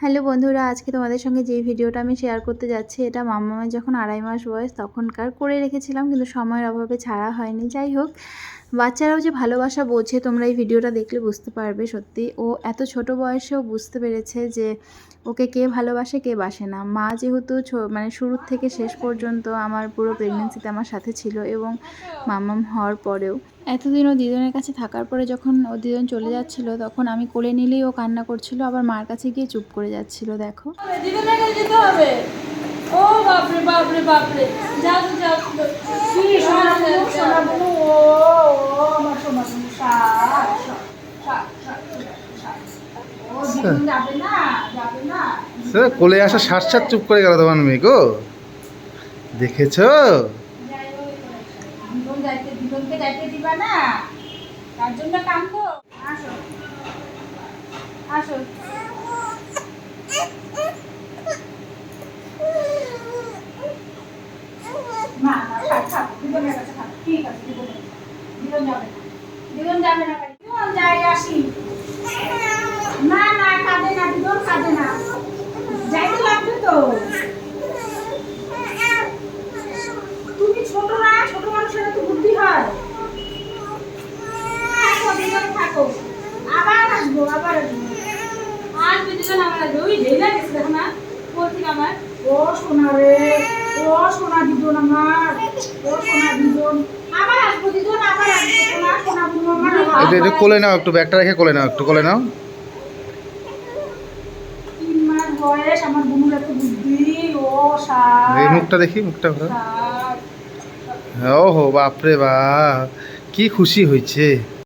Hello বন্ধুরা, আজকে তোমাদের সঙ্গে যে ভিডিওটা আমি শেয়ার করতে যাচ্ছি, এটা মামামের যখন আড়াই মাস বয়স, তখনকার করে রেখেছিলাম, কিন্তু সময়ের অভাবে ছাড়া হয়নি। যাই হোক বাচ্চারাও যে ভালোবাসা বোঝে, তোমরা এই ভিডিওটা দেখলে বুঝতে পারবে সত্যি। ও এত ছোট বয়সেও বুঝতে পেরেছে যে ওকে কে ভালোবাসে, কে বাসে না। মা যেহেতু মানে শুরুর থেকে শেষ পর্যন্ত আমার পুরো প্রেগনেন্সিতে আমার সাথে ছিল এবং মাম্মাম হওয়ার পরেও। এতদিন ও দিদনের কাছে থাকার পরে যখন ও দিদন চলে যাচ্ছিল, তখন আমি কোলে নিলেই ও কান্না করছিল, আবার মার কাছে গিয়ে চুপ করে যাচ্ছিল, দেখো। দিদিনের কাছে যেতে হবে। ও বাপরে বাপরে বাপরে তো। কি সোনা বুনু, সোনা বুনু, ও ও আমার সোনা বুনু, শাক, শাক, শাক, শাক, শাক। ও দিদুন যাবে না যাবে না সে কোলে আসা সাত সাত চুপ করে গেল তোমার মেয়ে গো। দেখেছ? ঠিক আছে যাবে। না যাবে না আসি না না কাঁদে না দিদুন কাঁদে না যাইতে লাগবে তো তুমি ছোট না ছোট মানুষের তো বুদ্ধি হয় থাকো দিদুন থাকো আবার ওই ঢেলা গেছে দেখো না কোল আমার। ও সোনা রে ও সোনা দিদুন আমার ও সোনা দিদুন আবার আসব দিদুন আবার আসব সোনা সোনা বুনু আমার আবার এটা একটু কোলে নাও একটু ব্যাগটা রেখে কোলে নাও একটু কোলে নাও। তিন মাস বয়স আমার বুনুর এত বুদ্ধি ও সার। এই মুখটা দেখি মুখটা ভালো। ও হো বাপরে বাপ কি খুশি হয়েছে।